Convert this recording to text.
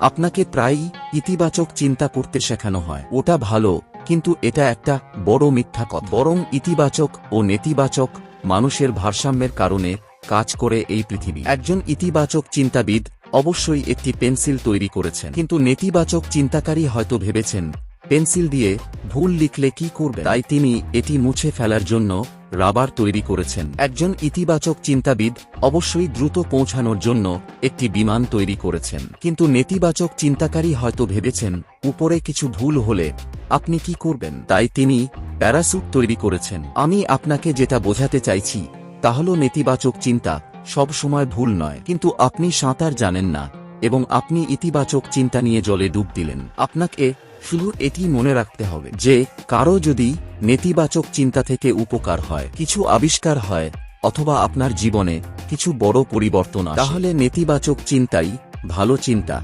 আপনাকে প্রায়ই ইতিবাচক চিন্তা করতে শেখানো হয়। ওটা ভালো, কিন্তু এটা একটা বড় মিথ্যা কথা। বরং ইতিবাচক ও নেতিবাচক মানুষের ভারসাম্যের কারণে কাজ করে এই পৃথিবী। একজন ইতিবাচক চিন্তাবিদ অবশ্যই একটি পেন্সিল তৈরি করেছেন। কিন্তু নেতিবাচক চিন্তাকারী হয়তো ভেবেছেন পেন্সিল দিয়ে ভুল লিখলে কি করবে তাই তিনি এটি মুছে ফেলার জন্য রাবার তৈরি করেছেন। একজন ইতিবাচক চিন্তাবিদ অবশ্যই দ্রুত পৌঁছানোর জন্য একটি বিমান তৈরি করেছেন। কিন্তু নেতিবাচক চিন্তাকারী হয়তো ভেবেছেন, উপরে কিছু ভুল হলে আপনি কি করবেন? তাই তিনি প্যারাসুট তৈরি করেছেন। আমি আপনাকে যেটা বোঝাতে চাইছি, তা হল নেতিবাচক চিন্তা সব সময় ভুল নয়। কিন্তু আপনি সাঁতার জানেন না এবং আপনি ইতিবাচক চিন্তা নিয়ে জলে ডুব দিলেন। আপনাকে শুধু এটি মনে রাখতে হবে যে, কারও যদি নেতিবাচক চিন্তা থেকে উপকার হয়, কিছু আবিষ্কার হয়, অথবা আপনার জীবনে কিছু বড় পরিবর্তন তাহলে নেতিবাচক চিন্তাই ভালো চিন্তা।